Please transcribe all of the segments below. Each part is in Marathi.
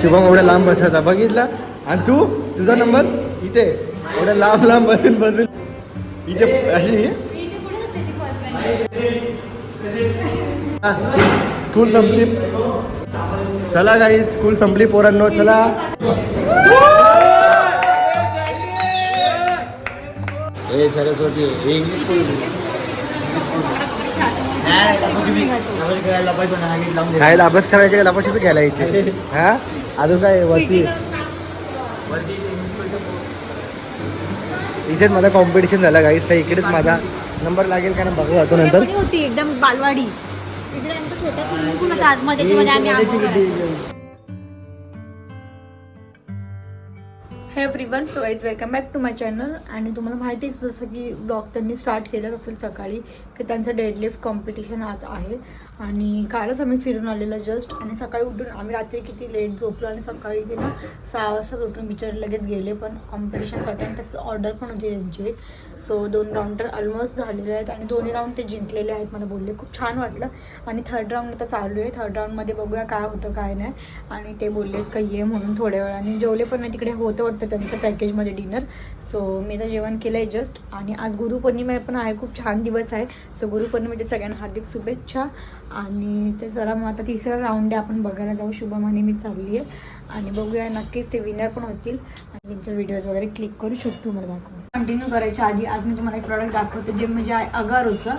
शुभम एवढ्या लांब बसायचा. बघितला? आणि तू? तुझा नंबर? इथे. एवढ्या लांब लांब बसून बसून. इथे अशी? स्कूल संपली. चला काही स्कूल संपली पोरांनो चला. ए सरस्वती हे इंग्लिश स्कूल शाळेत अभ्यास करायचे का? लपाछपी घ्यायला यायचे. हा? अजून काय वरती? इथेच माझा कॉम्पिटिशन झाला गाईस तर इकडेच माझा नंबर लागेल का? ना बघू आता नंतर. होती? एकदम बालवाडी. आतमध्ये हे everyone so wise welcome back to my channel आणि तुम्हाला माहितीच जसं की ब्लॉग त्यांनी स्टार्ट केलंच असेल सकाळी की त्यांचं डेडलिफ्ट कॉम्पिटिशन आज आहे. आणि कालच आम्ही फिरून आलेलो जस्ट आणि सकाळी उठून आम्ही रात्री किती लेट झोपलो आणि सकाळी ते ना सहा वाजताच उठून बिचारे लगेच गेले पण कॉम्पिटिशनसाठी आणि तसं ऑर्डर पण होती त्यांची. सो दोन राऊंड तर ऑलमोस्ट झालेले आहेत आणि दोन्ही राऊंड ते जिंकलेले आहेत मला बोलले. खूप छान वाटलं. आणि थर्ड राऊंड आता चालू आहे. थर्ड राऊंडमध्ये बघूया काय होतं काय नाही. आणि ते बोलले का ये म्हणून थोड्या वेळाने. जेवले पण नाही तिकडे होतं वाटतं त्यांचं पॅकेजमध्ये डिनर सो मी तर जेवण केलं आहे जस्ट आणि आज गुरुपौर्णिमा पण आहे. खूप छान दिवस आहे. सो गुरुपौर्णिमेच्या सगळ्यांना हार्दिक शुभेच्छा. आणि ते जरा मग आता तिसरा राऊंड आहे. आपण बघायला जाऊ. शुभम आणि मी चालली आहे आणि बघूया नक्कीच ते विनर पण होतील. आणि त्यांच्या व्हिडिओज वगैरे क्लिक करू शकतो मला दाखवून कंटिन्यू करायच्या आधी आज म्हणजे मी तुम्हाला एक प्रॉडक्ट दाखवते जे म्हणजे अगारोचं.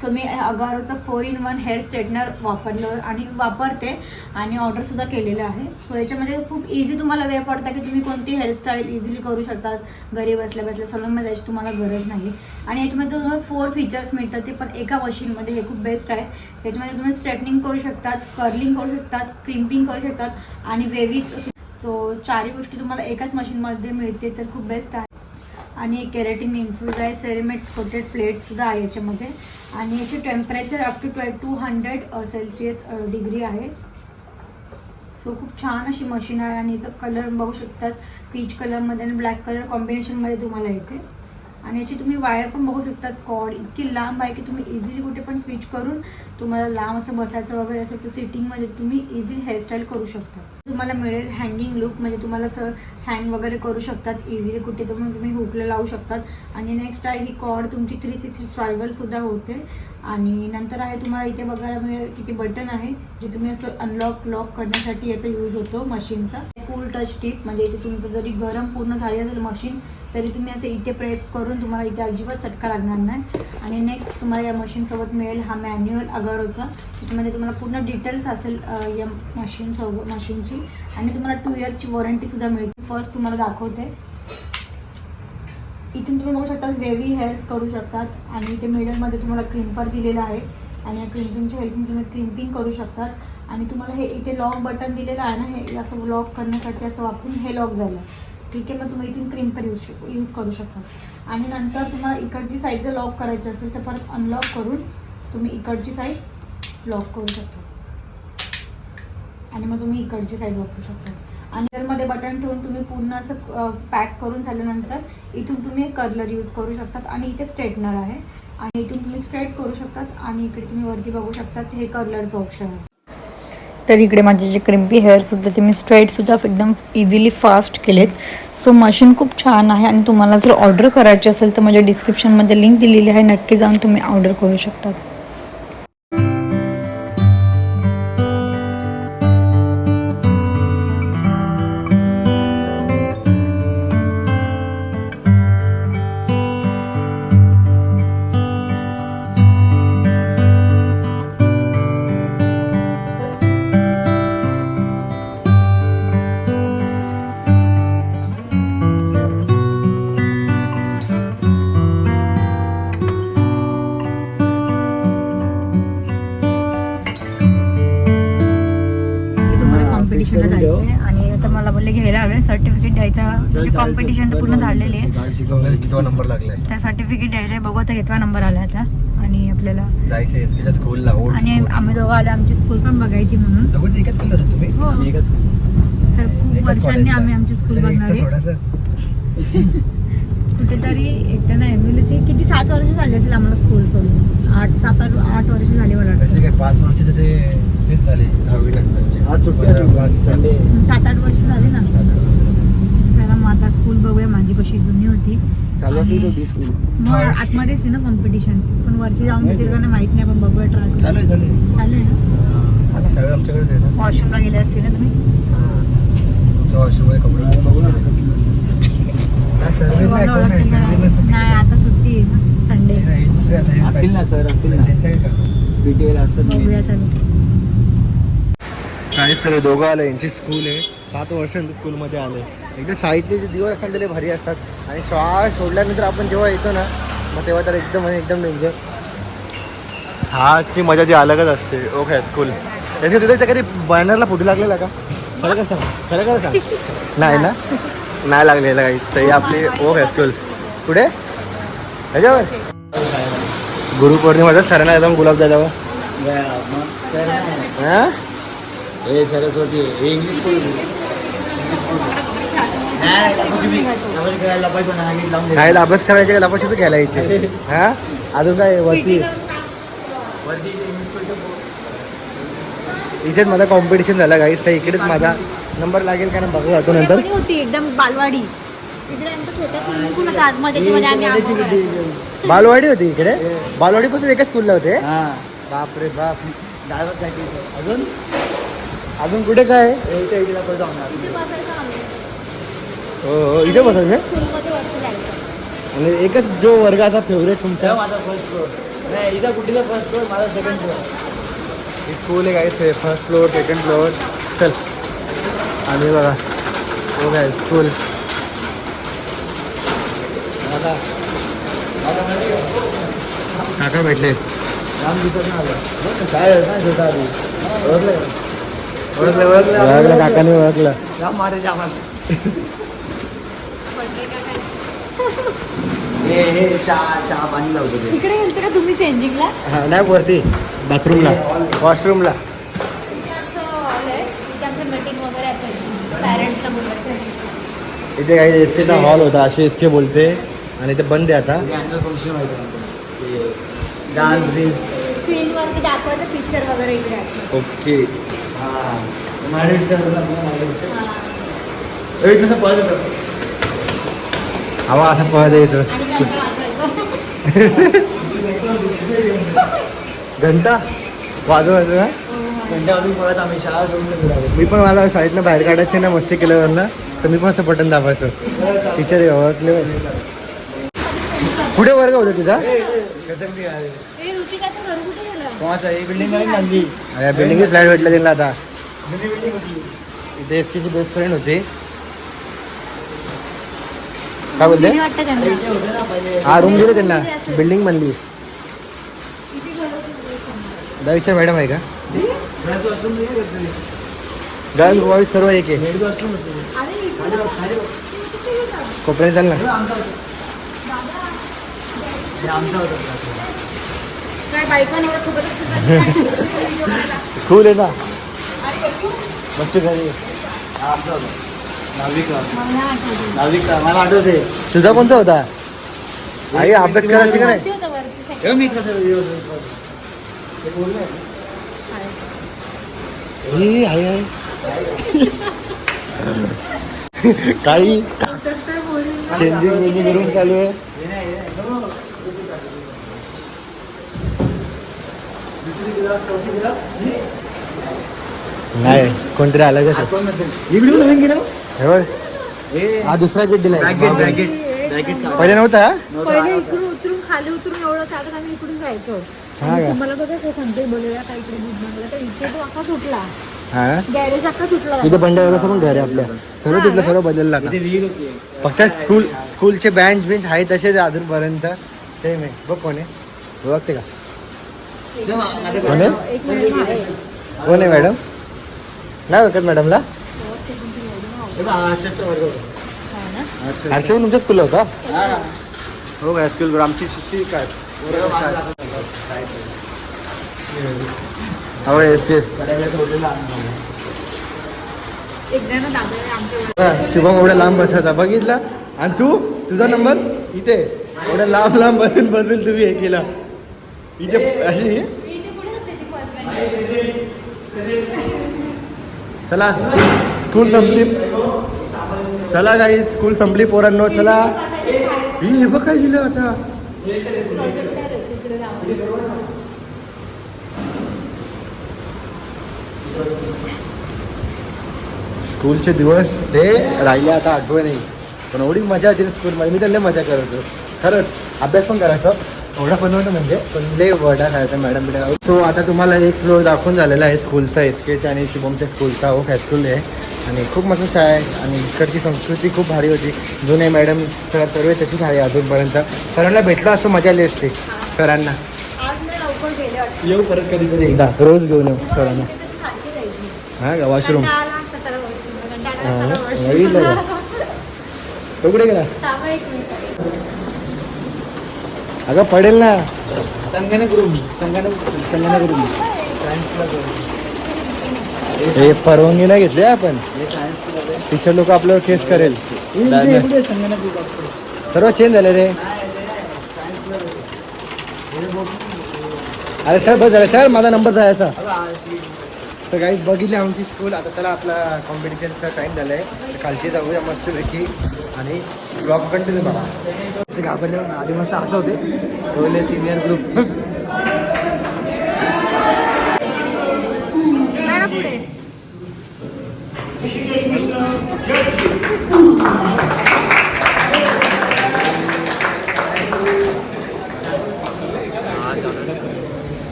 सो मी अगारोचं four in one hair straightener वापरलं आणि वापरते आणि ऑर्डरसुद्धा केलेलं आहे. सो याच्यामध्ये खूप इझी तुम्हाला वेळ पडता की तुम्ही कोणती हेअरस्टाईल इझिली करू शकतात. घरी बसल्या बसल्या सलूनमध्ये जायची तुम्हाला गरज नाही. आणि याच्यामध्ये तुम्हाला फोर फीचर्स मिळतात ते पण एका मशीनमध्ये हे खूप बेस्ट आहे. याच्यामध्ये तुम्ही स्ट्रेटनिंग करू शकतात कर्लिंग करू शकतात क्रिम्पिंग करू शकतात आणि वेवीज सो चारही गोष्टी तुम्हाला एकाच मशीनमध्ये मिळते तर खूप बेस्ट आहे. आणि केरेटिन इन्फ्यूज आहे सेरेमेट कोटेड प्लेटसुद्धा आहे याच्यामध्ये. आणि याचे टेम्परेचर अप टू ट्वे टू हंड्रेड सेल्सिअस डिग्री आहे. सो खूप छान अशी मशीन आहे आणि याचा कलर बघू शकतात. पीच कलरमध्ये आणि ब्लॅक कलर कॉम्बिनेशनमध्ये तुम्हाला येते. आणि याची तुम्ही वायर पण बघू शकतात. कॉड इतकी लांब आहे की तुम्ही इझिली कुठे पण स्विच करून तुम्हाला लांब असं बसायचं वगैरे असेल तर सिटिंगमध्ये तुम्ही इझिली हेअरस्टाईल करू शकता. तुम्हाला मिळेल हँगिंग लुक म्हणजे तुम्हाला असं हँग वगैरे करू शकतात इझिली कुठे तुम्ही तुम्ही हुकला लावू शकतात. आणि नेक्स्ट आहे ही कॉड तुमची थ्री सिक्स्टी ट्रायवलसुद्धा होते. आणि नंतर आहे तुम्हाला इथे बघायला मिळेल किती बटन आहे जे तुम्ही असं अनलॉक लॉक करण्यासाठी याचा यूज होतो मशीनचा कूल टच टिप म्हणजे इथे तुमचं जरी गरम पूर्ण झाली असेल मशीन तरी तुम्ही असं इथे प्रेस करून तुम्हाला इथे अजिबात चटका लागणार नाही. आणि नेक्स्ट तुम्हाला या मशीनसोबत मिळेल हा मॅन्युअल अगारोचा त्याच्यामध्ये तुम्हाला पूर्ण डिटेल्स असेल या मशीनसोबत मशीनची आणि तुम्हाला टू इयर्सची वॉरंटीसुद्धा मिळते. फर्स्ट तुम्हाला दाखवते. इथून तुम्ही बघू शकता वेवी हेअर्स करू शकतात आणि इथे मिडलमध्ये तुम्हाला क्रिम्पर दिलेलं आहे. आणि या क्रिम्पिंगच्या हेल्पने तुम्ही क्रिम्पिंग करू शकतात. आणि तुम्हाला हे इथे लॉक बटन दिलेलं आहे ना हे असं लॉक करण्यासाठी असं वापरून हे लॉक झालं. ठीक आहे मग तुम्ही इथून क्रिम्पर यूज यूज करू शकता. आणि नंतर तुम्हाला इकडची साईड जर लॉक करायची असेल तर परत अनलॉक करून तुम्ही इकडची साईड लॉक करू शकता. आणि मग तुम्ही इकडची साईड वापरू शकता. आणि त्यामध्ये बटन ठेवून तुम्ही पूर्ण असं पॅक करून झाल्यानंतर इथून तुम्ही कर्लर यूज करू शकतात आणि इथे स्ट्रेटनर आहे. आणि इथून तुम्ही स्ट्रेट करू शकतात आणि इकडे तुम्ही वरती बघू शकतात हे कर्लरचं ऑप्शन आहे. तर इकडे माझे जे क्रिम्पी हेअरसुद्धा ते मी स्ट्रेटसुद्धा एकदम इझिली फास्ट केलेत. सो मशीन खूप छान आहे आणि तुम्हाला जर ऑर्डर करायची असेल तर माझ्या डिस्क्रिप्शनमध्ये लिंक दिलेली आहे. नक्की जाऊन तुम्ही ऑर्डर करू शकता कॉम्पिटिशनला जायचं आहे आणि आता मला बोलले घ्यायला हवे. सर्टिफिकेट द्यायचं. कॉम्पिटिशन पूर्ण झालेली आहे. गाडी शिकवलं कितवा नंबर लागलाय. त्या सर्टिफिकेट द्यायचं आहे बघू आता कितवा नंबर आला आता. आणि आपल्याला जायचं स्कूलला आणि आम्ही दोघं आले. आमची स्कूल पण बघायची म्हणून. एकच हो. तर खूप वर्षांनी. आम्ही आमची स्कूल बघणार. आहे. कुठेतरी एकटं नाही. म्हणजे ते किती सात वर्ष झाली असेल आम्हाला स्कूल सोडून? आठ सात आठ आठ वर्ष झाली मला वाटतं. काय पाच वर्षाचे ते तेच झाले दहावी नंतरचे. आज सुट्टी पंधरा, होती. पाच, सात, संडे सात आठ वर्ष झाले ना. सात, आठ वर्ष. त्याला मग आता स्कूल बघूया. माझी कशी जुनी होती. चालू मग आतमध्येच आहे ना कॉम्पिटिशन पण वरती जाऊन देतील का नाही. माहीत नाही पण बघूया ट्राय चालू आहे चालू चालू ना? सगळं वॉशरूमला गेले असतील ना तुम्ही? तुमच्या वॉशरूममध्ये कपडे. बघू ना. सर्वे नाही, आता सुट्टी आहे ना संडे असतील ना सर असतील ना पीटीएल असतात बघूया काहीच दोघं आलं यांची स्कूल आहे. सात वर्षांतर स्कूलमध्ये आले एकदा शाळेतले जे दिवस असतात भारी असतात आणि शाळा सोडल्यानंतर आपण जेव्हा येतो ना मग तेव्हा तर एकदम म्हणजे एकदम डेंजर शाळाची मजा जी अलगच असते. ओके स्कूल याच्या तिथे त्या कधी बॅनरला फोटो लागलेला का? खरं का सांग? खरं खरं सांग? नाही ना? नाही लागलेला काही. तरी आपली ओक हायस्कूल कुठे? ह्याच्यावर? गुरुपौर्णिमाचा सरांना एकदम गुलाब दादावर हां? हे सरस्वती हे इंग्लिश स्कूल शाळेला अभ्यास करायचे का लपाछपी घ्यायला यायचे? हा? अजून काय वरती? इथेच माझा कॉम्पिटिशन झाला गाईस तर इकडेच माझा नंबर लागेल का ना बघू जातो नंतर होती एकदम बालवाडी. इकडे आमचं छोटा स्विमिंग पूल होता आतमध्ये त्याच्यामध्ये आम्ही आंघोळ करायचो. बालवाडी होती इकडे. बालवाडी पासून एकाच स्कूलला होते. हा. बाप रे बाप. डायवर साठी अजून? अजून कुठे काय? इथे बसायचो आम्ही. हो हो इथे बसायचं स्कूलमध्ये वरती जायचो आणि एकच जो वर्गाचा फेवरेट तुमचा? माझा फर्स्ट फ्लोअर नाही इथं कुठला फर्स्ट फ्लोअर माझा सेकंड फ्लोअर ही स्कूल आहे काय फर्स्ट फ्लोअर सेकंड फ्लोअर चल. आणि बघा हो काय स्कूल आता काका भेटले. ओळखलं? ओळखलं ओळखलं. ओळखलं काकाने ओळखलं. हे हे चहा चहा पाणी लावतो ते. इकडे गेलते का तुम्ही चेंजिंगला हा नाही वरती. बाथरूमला. वॉशरूमला इथे आमचं हॉल आहे इथे आमचं मीटिंग वगैरे असायची पॅरेंट्सला बोलायचं इथे काही एस केचा हॉल होता असे एस के बोलते. आणि ते बंद आहे आता. अॅन्युअल फंक्शन व्हायचं डान्स बिन्स स्क्रीनवरती दाखवायचं पिक्चर वगैरे इकडे. आहे ओके. हां. हा. हवा असा पळत येतो घंटा वाजवायचा. घंटा? वाजवायचं ना घंटा वाजून पळत आम्ही शाळा सोडून फिरायला. मी पण मला शाळेतनं बाहेर काढायचे ना मस्ती केल्यावर ना तर मी पण असं बटन दाबायचो. टीचर ओळखले कुठे वर्ग होता तुझा? या बिल्डिंग फ्लॅट भेटला त्यांना आता. इथे एस बेस्ट फ्रेंड होती. काय बोलते हा रूम दिले त्यांना. बिल्डिंग बनली? दहावीच्या मॅडम आहे का? घराचं washroom आहे सर्व एक आहे. कोपऱ्यात चाल ना. स्कूल आहे ना. अरे, मस्त घरी तुझा कोणता होता? आई अभ्यास करायची का नाही? ही आहे काही. चेंजिंग वेंजिंग करून चालू आहे. हे नाही, दिला, दिला. कोणतरी आलं का. ही video नवीन गेलं? हे हे हा दुसरा गेट ब्रॅकेट पहिले नव्हता? पहिले इकडून उतरून खाली उतरून एवढं चालत आम्ही इकडून जायचो. बघा ते सांगते बोलूया काय इकडे? दूध मागला तर इथे तो सुटला हा? इथे बंडाऱ्याचं पण घर आहे आपल्या. सर्व तिथलं सर्व बदललं फक्त स्कूल स्कूलचे बेंच बेंच आहे तसेच अजूनपर्यंत सेम आहे. बघ कोण आहे. ओळखते का? कोण आहे? कोण मॅडम? नाही ओळखत मॅडमला? हे हा. हा. हर्षद तुमच्या स्कूलला होता? हा. हो काय स्कूल आमची काय? हो एस शुभम एवढ्या लांब बसायचा बघितला? आणि तू? तुझा नंबर? इथे. एवढ्या लांब लांब बसून बसून तुम्ही हे केला. इथे अशी? चला स्कूल संपली. चला काही स्कूल संपली पोरांनो. चला. ही हे बघ काय दिलं आता? स्कूलचे दिवस ते राहिले आता आठवण नाही पण एवढी मजा होती ना स्कूलमध्ये मी तर लय मजा करत होतो. खरंच अभ्यास पण करायचो. एवढा पण नव्हतं म्हणजे पण लय वडा खायचा मॅडम बिडम सो आता तुम्हाला एक फ्लोअर दाखवून झालेला आहे स्कूलचा एस केच्या आणि शुभमच्या स्कूलचा ओ हायस्कूल आहे. आणि खूप मस्त शाळा आहे. आणि इकडची संस्कृती खूप भारी होती. जुने मॅडम सर सर्व तशीच आहे अजूनपर्यंत. सरांना भेटलो असं मजा आली असते. सरांना. येऊ परत कधीतरी एकदा. रोज घेऊन येऊ सरांना. हां का? वॉशरूम बघितलं washroom तो कुठे गेला अगं पडेल ना संगणक रूम संगणक संगणक रूम हे परवानगी नाही घेतली आपण हे टीचर लोक आपल्यावर केस करेल सर्व चेंज झाले रे अरे सर बस झालं सर माझा नंबर जायचा तर काही बघितली आमची स्कूल आता चला आपला कॉम्पिटिशनचा टाइम झाला आहे खालची जाऊया मस्तपैकी आणि ब्लॉग कंटिन्यू करा घाबरले आधी मस्त असं होते. पहिले सिनियर ग्रुप जरा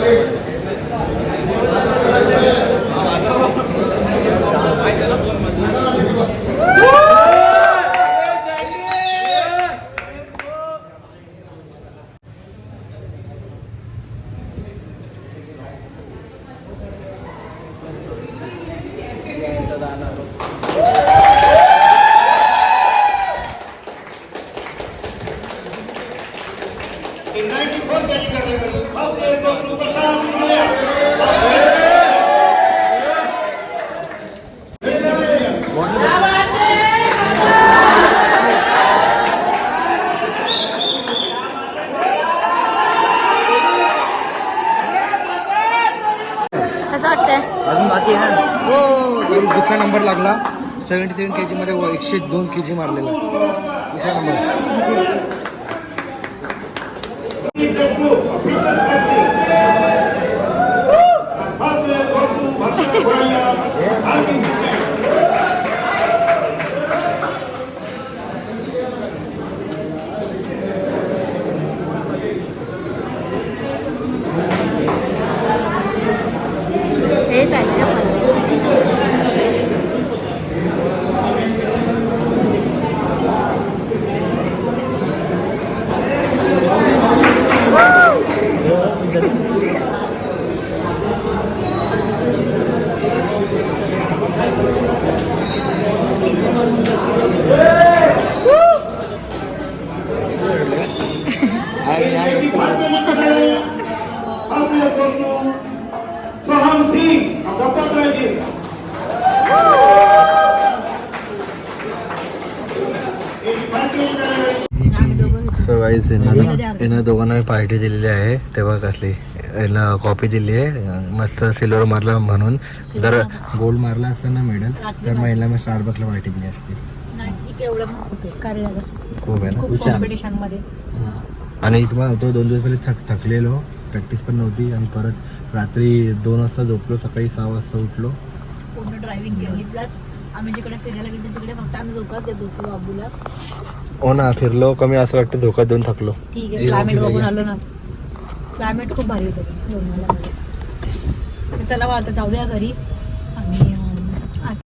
falei. वाटतंय. अजून बाकी आहे ना? हो. दुसरा नंबर लागला. सेवन्टी सेवन के जीमध्ये व एकशे दोन के जी मारलेला. दुसरा नंबर हे चालेल ना मला. सोहम सिंह दत्तात्रय जी आम्ही दोघं घेतो. सो गाईस दिलं ते यांना दोघांना पार्टी दिलेली आहे. तेव्हा कसली यांना कॉपी दिली आहे. मस्त सिल्वर मारला म्हणून. जर गोल्ड मारला. असता ना मेडल तर मग यांना मग स्टारबक्सला पार्टी दिली असती. खूप आहे. ना. खूप कॉम्पिटिशनमध्ये आणि तुम्हाला होतो दोन दिवस पहिले थक थकलेलो. प्रॅक्टिस पण नव्हती. आणि परत रात्री दोन वाजता झोपलो. सकाळी सहा वाजता उठलो. पूर्ण ड्रायव्हिंग केली. प्लस आम्ही जिकडे फिरायला गेलो तिकडे फक्त आम्ही झोकाच देत होतो बाबूला. हो ना फिरलो कमी असं वाटतं झोकात देऊन थकलो. ठीक आहे क्लायमेट. बघून आलो ना. क्लायमेट खूप भारी होतं. लोणावळ्यामध्ये चला आता जाऊया घरी. आणि